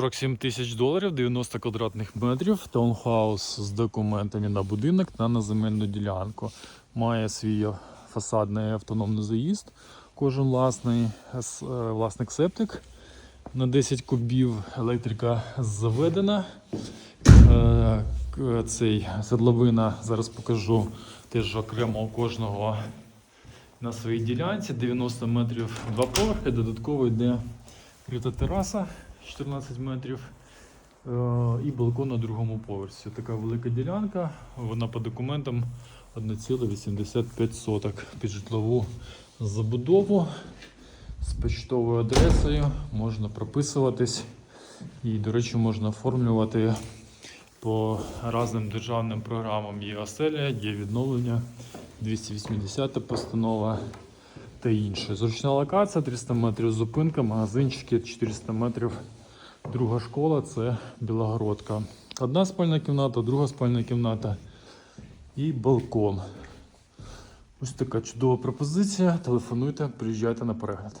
47 тисяч доларів, 90 квадратних метрів, таунхаус з документами на будинок та на земельну ділянку. Має свій фасадний автономний заїзд. Кожен власний е, власник септик на 10 кубів. Електрика заведена. Е, Цей седловина зараз покажу теж окремо у кожного на своїй ділянці. 90 метрів два поверхи. Додатково йде крита тераса 14 метрів е, і балкон на другому поверсі. Така велика ділянка. Вона по документам 1,85 соток під житлову забудову з почтовою адресою. Можна прописуватись. І, до речі, можна оформлювати по різним державним програмам. Є оселя, є відновлення, 280 постанова та інше. Зручна локація, 300 метрів зупинка, магазинчики, 400 метрів. Друга школа це Білогородка. Одна спальна кімната, друга спальна кімната і балкон. Ось така чудова пропозиція. Телефонуйте, приїжджайте на перегляд.